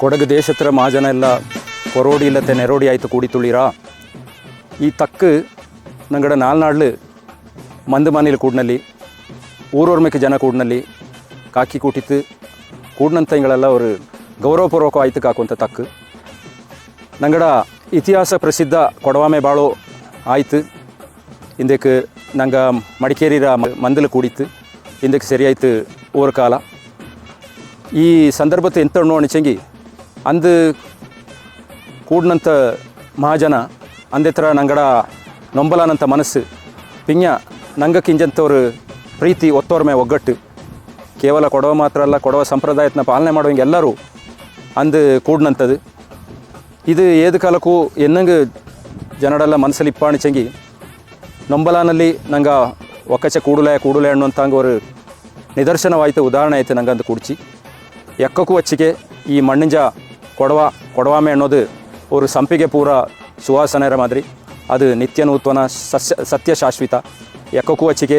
ಕೊಡಗು ದೇಶತ್ರ ಮಾಜನ ಎಲ್ಲ ಕೊರೋಡಿ ಇಲ್ಲತ್ತೆ, ನೆರೋಡಿ ಆಯ್ತು, ಕೂಡಿ ತುಳಿರಾ? ಈ ತಕ್ಕು ನಂಗಡ ನಾಲ್ನಾಡ್ಲು ಮಂದು ಮನೇಲಿ ಕೂಡ್ನಲ್ಲಿ, ಊರೂರ್ಮಿಕ ಜನ ಕೂಡ್ನಲ್ಲಿ ಕಾಕಿ ಕೂಡ್ನಂತ ಹಿಂಗಳೆಲ್ಲ ಅವರು ಗೌರವಪೂರ್ವಕ ಆಯ್ತು ಕಾಕುವಂಥ ತಕ್ಕು. ನಂಗಡ ಇತಿಹಾಸ ಪ್ರಸಿದ್ಧ ಕೊಡವಾಮೆ ಬಾಳೋ ಆಯ್ತು. ಇಂದಕ್ಕೆ ನಂಗೆ ಮಡಿಕೇರಿರ ಮಂದಲು ಕೂಡಿತ್ತು. ಇಂದಕ್ಕೆ ಸರಿಯಾಯ್ತು ಊರ ಕಾಲ. ಈ ಸಂದರ್ಭத்தை ಎಂತ ಅಣಿಚಂಗಿ ಅಂದು ಕೂಡ್ನಂತ ಮಹಾಜನ ಅಂದೆತ್ರ ನಂಗಡ ನೊಂಬಲಾನಂತ ಮನಸ್ಸು ನಂಗ ಕಿಂಜಂತವ್ರು ಪ್ರೀತಿ ಒತ್ತೋರ್ಮೆ ಒಗ್ಗಟ್ಟು. ಕೇವಲ ಕೊಡವ ಮಾತ್ರ ಅಲ್ಲ, ಕೊಡವ ಸಂಪ್ರದಾಯತ್ನ ಪಾಲನೆ ಮಾಡೋಂಗೆ ಎಲ್ಲರೂ ಅಂದು ಕೂಡ್ನಂಥದ್ದು. ಇದು ಏದು ಕಾಲಕ್ಕೂ ಎನ್ನಂಗೆ ಜನಡೆಲ್ಲ ಮನಸ್ಸಲ್ಲಿ ಇಪ್ಪಾಣಿಚಂಗಿ ನೊಂಬಲಾನಲ್ಲಿ ನಂಗೆ ಒಕ್ಕಚ ಕೂಡಲೆ ಕೂಡಲೆ ಅನ್ನುವಂತಂಗೆ ಅವರು ನಿದರ್ಶನವಾಯಿತು, ಉದಾಹರಣೆ ಆಯಿತು ನಂಗೆ ಅಂತ ಕುಡ್ಚಿ. ಎಕ್ಕಕ್ಕೂ ಹಚ್ಚಿಗೆ ಈ ಮಣ್ಣಿಂಜ ಕೊಡವ, ಕೊಡವಾಮೆ ಅನ್ನೋದು ஒரு ಸಂಪಿಗೆ ಪೂರ ಸುವಾಸನೆರ ಮಾದರಿ. ಅದು ನಿತ್ಯ ನೂತನ ಸಸ್ಯ ಸತ್ಯ ಶಾಶ್ವತ ಎಕ್ಕಕ್ಕೂ ಹಚ್ಚಿಗೆ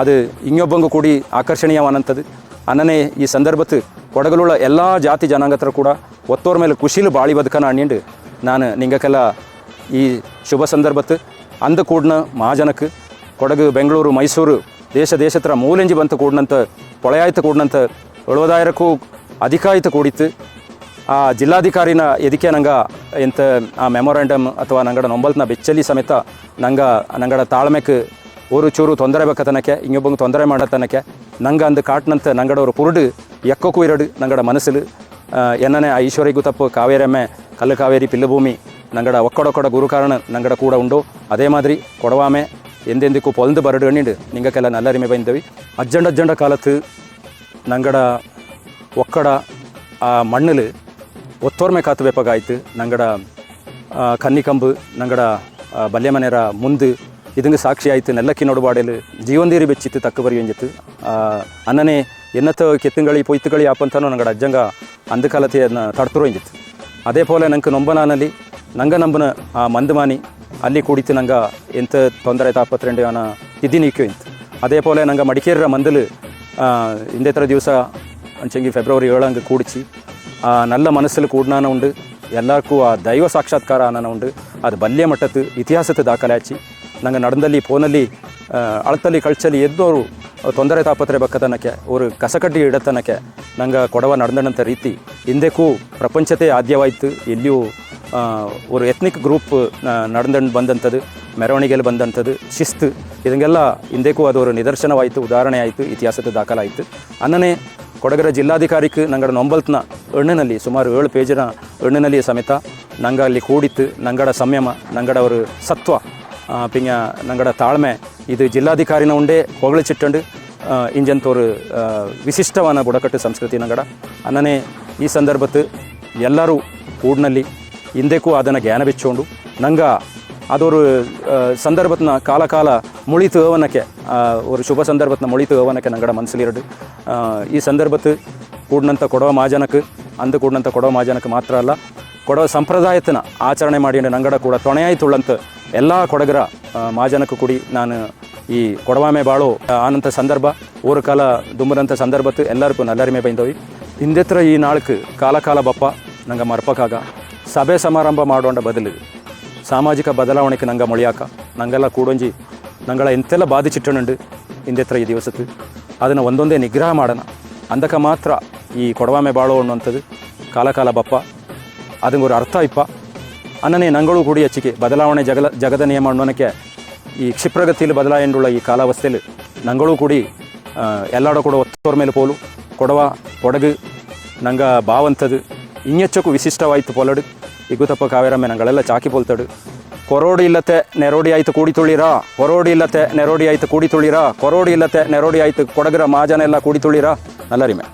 ಅದು ಇನ್ನೊಬ್ಬಂಗೂ ಕೂಡಿ ಆಕರ್ಷಣೀಯವಾದಂಥದ್ದು ಅನ್ನನೇ ಈ ಸಂದರ್ಭತ್ತು ಕೊಡಗಲುಳ್ಳ ಎಲ್ಲ ಜಾತಿ ಜನಾಂಗತರ ಕೂಡ ಒತ್ತೋರ ಮೇಲೆ ಖುಷಿಲು ಬಾಳಿ ಬದುಕನ ಅಣ್ಣಿಂಡು ನಾನು ನಿಂಗಕ್ಕೆಲ್ಲ ಈ ಶುಭ ಸಂದರ್ಭತ್ತು ಅಂದ ಕೂಡ್ನ ಮಹಾಜನಕ್ಕೆ ಕೊಡಗು, ಬೆಂಗಳೂರು, ಮೈಸೂರು ದೇಶ ದೇಶತ್ರ ಮೂಲೆಂಜಿ ಬಂತು ಕೂಡ್ನಂತ, ಪೊಳೆಯಾಯ್ತು ಕೂಡ್ನಂತ ಉಳುವದಾಯರಕ್ಕೂ ಅಧಿಕಾಯಿತು ಕೂಡಿತ್ತು. ಆ ಜಿಲ್ಲಾಧಿಕಾರಿನ ಎದಕ್ಕೆ ನಂಗೆ ಎಂತ ಆ ಮೆಮೊರಾಂಡಮ್ ಅಥವಾ ನಂಗಡ ನೊಂಬಲ್ತನ ಬೆಚ್ಚಲಿ ಸಮೇತ ನಂಗೆ, ನಂಗಡ ತಾಳ್ಮೆಕ್ ಊರು ಚೂರು ತೊಂದರೆ ಬೇಕತನಕ್ಕೆ, ಇನ್ನೊಬ್ಬಂಗೆ ತೊಂದರೆ ಮಾಡತನಕ್ಕೆ, ನಂಗೆ ಅಂದು ಕಾಟ್ನಂತ ನಂಗಡವರು ಪುರುಡು ಎಕ್ಕಕ್ಕೂ ಇರಡು ನಂಗಡ ಮನಸ್ಸಲ್ಲಿ ಎನ್ನನೆ ಆ ಈಶ್ವರಿಗೂ ತಪ್ಪು ಕಾವೇರಮ್ಮೆ ಕಲ್ಲು ಕಾವೇರಿ ಪಿಲ್ಲಭೂಮಿ ನಂಗಡ ಒಕ್ಕಡೊಕ್ಕಡ ಗುರುಕಾರಣ ನಂಗಡ ಕೂಡ ಉಂಡು. ಅದೇ ಮಾದರಿ ಕೊಡವಾಮೆ, ಎಂದೆಂದಿಕ್ಕೂ ಪೊಲ್ದು ಬರಡು ಹಣ್ಣಿಂಡು ನಿಂಗಕ್ಕೆಲ್ಲ ನಲ್ಲರಿಮೆ ಬಂದವಿ. ಅಜ್ಜಂಡ ಅಜ್ಜಂಡ ಕಾಲತ್ತು ನಂಗಡ ಒಕ್ಕಡ ಆ ಮಣ್ಣಲು ಒತ್ತೋರ್ಮೆ ಕಾತು ಬೇಪಾಗಾಯ್ತು ನಂಗಡ ಕನ್ನಿಕಂಬು, ನಂಗಡ ಬಲ್ಯ ಮನೆಯರ ಮುಂದೆ ಇದಂಗೆ ಸಾಕ್ಷಿ ಆಯ್ತು. ನೆಲ್ಲಕ್ಕಿ ನೋಡಬಾಡಲು ಜೀವಂದೀರಿ ಬೆಚ್ಚಿತ್ತು ತಕ್ಕ ಬರಿ ಎಂಜಿತ್ತು ಅನ್ನನೇ ಎನ್ನತ್ತ ಕೆತ್ತುಂಗಳಿ, ಪೊಯ್ತುಗಳಿ ಯಾಪಂತನೋ ನಂಗಡ ಅಜ್ಜಂಗ ಅಂಧಕಾಲತೆಯನ್ನು ಕಾಲತೆಯನ್ನ ತಡ್ತರು ಎಂಜಿತ್ತು. ಅದೇ ಪೋಲೆ ನಂಗೆ ನೊಂಬನಾನಲ್ಲಿ, ನಂಗ ನಂಬನ, ಆ, ಮಂದಮಾನಿ, ಅಲ್ಲಿ ಕೂಡಿತ್ತು ನಂಗೆ ಎಂತ ತೊಂದರೆ ತಾಪತ್ರೆಂಡು ಅನ್ನ ಇದ್ದಿನಿಕ್ಕು ಇಂತು ಅದೇ ಪೋಲೆ ನಂಗೆ ಮಡಿಕೇರಿರ ಮಂದಲು ಇಂದೇತರ ದಿವಸ, ಅಂಚಂಗಿ ಫೆಬ್ರವರಿ ಏಳಂಗೆ ಕೂಡಿಸಿ ಆ நல்ல ಮನಸ್ಸಲ್ಲಿ ಕೂಡ್ನಾನ ಉಂಡು ಎಲ್ಲರಿಗೂ ಆ ದೈವ ಸಾಕ್ಷಾತ್ಕಾರ ಆನನ ಉಂಡು ಅದು ಬಲ್ಯ ಮಟ್ಟತ್ತು ಇತಿಹಾಸದ ದಾಖಲೆ ಹಚ್ಚಿ ನಂಗೆ ನಡೆದಲ್ಲಿ ಫೋನಲ್ಲಿ ಆ, ಅಳತಲ್ಲಿ ಕಳ್ಚಲಿ ಎದ್ದೋರು ತೊಂದರೆ ತಾಪತ್ರೆ ಬಕ್ಕತನಕ್ಕೆ ಅವರು ಕಸಕಡ್ಡಿ ಇಡತನಕ್ಕೆ ನಂಗೆ ಕೊಡವ ನಡೆದಂಥ ರೀತಿ ಹಿಂದೆಕ್ಕೂ ಪ್ರಪಂಚತೆ ಆದ್ಯವಾಯಿತು ಎಲ್ಲಿಯೂ ಆ, ஒரு ಎತ್ನಿಕ್ ಗ್ರೂಪ್ ನಡೆದಂಡು ಬಂದಂಥದ್ದು ಮೆರವಣಿಗೆಯಲ್ಲಿ ಬಂದಂಥದ್ದು ಶಿಸ್ತು ಇದಂಗೆಲ್ಲ ಹಿಂದೆಕ್ಕೂ ಅದು ಒಂದು ನಿದರ್ಶನವಾಯಿತು ಉದಾಹರಣೆ ಆಯಿತು ಇತಿಹಾಸದ ದಾಖಲಾಯಿತು ಅನ್ನನೇ ಕೊಡಗರ ಜಿಲ್ಲಾಧಿಕಾರಿಕ್ಕೆ ನಂಗಡ ನೊಂಬಲ್ತ್ನ ಎಣ್ಣಿನಲ್ಲಿ ಸುಮಾರು ಏಳು ಪೇಜಿನ ಎಣ್ಣಿನಲ್ಲಿ ಸಮೇತ ನಂಗ ಅಲ್ಲಿ ಕೂಡಿತ್ತು. ನಂಗಡ ಸಂಯಮ, ನಂಗಡ ಅವರು ಸತ್ವ ಪಿಂಗ ನಂಗಡ ತಾಳ್ಮೆ. ಇದು ಜಿಲ್ಲಾಧಿಕಾರಿನ ಉಂಡೆ ಹೊಗಳು ಚಿಟ್ಟಂಡು ಇಂಜಂತೋರು ವಿಶಿಷ್ಟವಾದ ಬುಡಕಟ್ಟು ಸಂಸ್ಕೃತಿ ನಂಗಡ. ಅನ್ನನೇ ಈ ಸಂದರ್ಭತ್ತು ಎಲ್ಲರೂ ಕೂಡ್ನಲ್ಲಿ ಹಿಂದೆಕ್ಕೂ ಅದನ್ನು ಜ್ಞಾನ ಬೆಚ್ಚೋಂಡು. ನಂಗ ಅದೊರು ಸಂದರ್ಭತ್ನ ಕಾಲ ಕಾಲ ಮುಳಿತು ಅವನಕ್ಕೆ ಒಂದು ಶುಭ ಸಂದರ್ಭತ್ನ ಮುಳಿತು ಅವನಕ್ಕೆ ನಂಗಡ ಮನಸ್ಸಲ್ಲಿರಡು ಈ ಸಂದರ್ಭತ್ತು ಕೂಡಿನಂಥ ಕೊಡವ ಮಾಜನಕ್ಕೆ ಅಂದು ಕೂಡಿನಂಥ ಕೊಡವ ಮಾಜನಕ್ಕೆ ಮಾತ್ರ ಅಲ್ಲ ಕೊಡವ ಸಂಪ್ರದಾಯತನ ಆಚರಣೆ ಮಾಡಿ ನಂಗಡ ಕೂಡ ತೊಣೆಯಾಯ್ತುಳ್ಳಂತ ಎಲ್ಲ ಕೊಡಗರ ಮಾಜನಕ್ಕೂ ಕೂಡಿ ನಾನು ಈ ಕೊಡವಾಮೆ ಬಾಳು ಆನಂತ ಸಂದರ್ಭ, ಊರ ಕಾಲ ದುಂಬದಂಥ ಸಂದರ್ಭತ್ತು ಎಲ್ಲರಿಗೂ ನಲ್ಲರಿಮೆ ಬೈಂದವಿ. ಹಿಂದೆತ್ರ ಈ ನಾಳ್ಕು ಕಾಲ ಕಾಲ ಬಪ್ಪ ನಂಗೆ ಮರ್ಪಕ್ಕಾಗ ಸಭೆ ಸಮಾರಂಭ ಮಾಡೋಂಡ ಬದಲು ಸಾಮಾಜಿಕ ಬದಲಾವಣೆಗೆ ನಂಗೆ ಮೊಳಿಯಾಕ, ನಂಗೆಲ್ಲ ಕೂಡೊಂಜಿ, ನಂಗಳ ಎಂತೆಲ್ಲ ಬಾಧಿಸಿಟ್ಟನುಂಡು ಇಂದೆತ್ರ ಈ ದಿವಸತ್ತು ಅದನ್ನು ಒಂದೊಂದೇ ನಿಗ್ರಹ ಮಾಡೋಣ. ಅಂದಕ ಮಾತ್ರ ಈ ಕೊಡವಾಮೆ ಬಾಳೋ ಅನ್ನುವಂಥದ್ದು ಕಾಲ ಕಾಲ ಬಪ್ಪ. ಅದಕ್ಕೆ ಒಂದು ಅರ್ಥ ಇಪ್ಪ. ಅನ್ನನೇ ನಂಗಳು ಕೂಡಿ ಹೆಚ್ಚಿಗೆ ಬದಲಾವಣೆ ಜಗಲ, ಜಗದ ನಿಯಮ ಅನ್ನೋನಕ್ಕೆ ಈ ಕ್ಷಿಪ್ರಗತಿಯಲ್ಲಿ ಬದಲಾವಣೆಯುಳ್ಳ ಈ ಕಾಲಾವಸ್ಥೆಯಲ್ಲಿ ನಂಗಳು ಕೂಡಿ ಎಲ್ಲಾಡೋ ಕೂಡ ಒತ್ತೋರ ಮೇಲೆ ಪೋಲು. ಕೊಡವ, ಕೊಡಗು, ನಂಗೆ ಬಾವಂಥದ್ದು. ಇನ್ನೆಚ್ಚಕ್ಕೂ ವಿಶಿಷ್ಟವಾಯಿತು ಪೊಲಡು. ಇಗುತಪ್ಪ ಕಾವೇರಮ್ಮೆ, ನಂಗಳೆಲ್ಲ ಚಾಕಿ ಪೋಲ್ತಡು. ಕೊರೋಡಿ ಇಲ್ಲತೆ ನೆರೋಡಿ ಆಯ್ತು, ಕೂಡಿ ತುಳಿರಾ. ಕೊರೋಡಿ ಇಲ್ಲತೆ ನೆರೋಡಿ ಆಯ್ತು, ಕೂಡಿ ತುಳಿರಾ. ಕೊರೋಡಿ ಇಲ್ಲತೆ ನೆರೋಡಿ ಆಯ್ತು, ಕೊಡಗ್ರ ಮಾಜನ ಎಲ್ಲ ಕೂಡಿ ತುಳಿರಾ. ನಲ್ಲರಿಮೆ